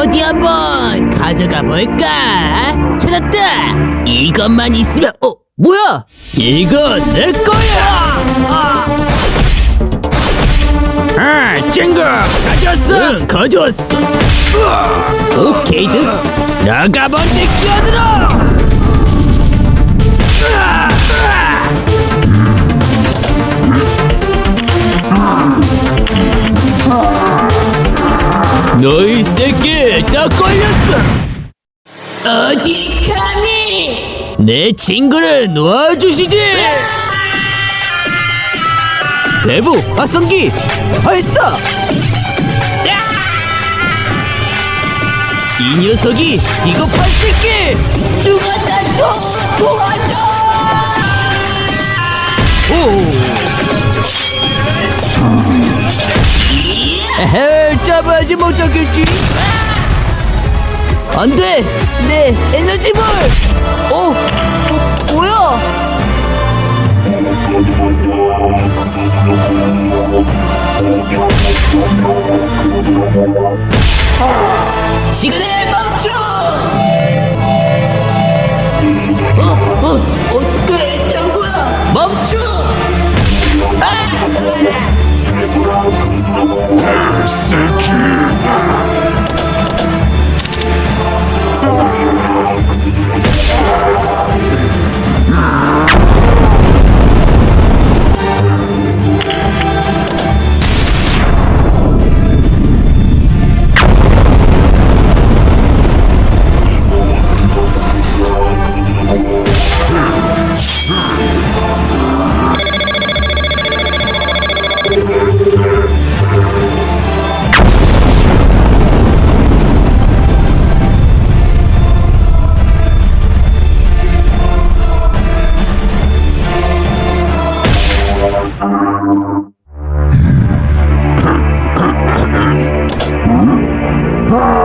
어디 한번 가져가 볼까? 찾았다. 이것만 있으면 어 뭐야? 이거 내 거야. 아, 아 쨍거 가져왔어. 응 가져왔어. 으아, 오케이 득. 나가 먼저 끼어들어. 너희 새끼 나 걸렸어. 어디 감히 내 친구를 놓아주시지. 대부発성기 발사 이 녀석이 비겁한 새끼. 누가 나좀 도와줘? 오. 에헤, 잡아야지 못 잡겠지. 안 돼! 내 에너지볼! 어? 어 뭐야? 시간을 멈춰! 어? 어? 어떻게 된 거야? 멈춰! 아! sticky. Ah!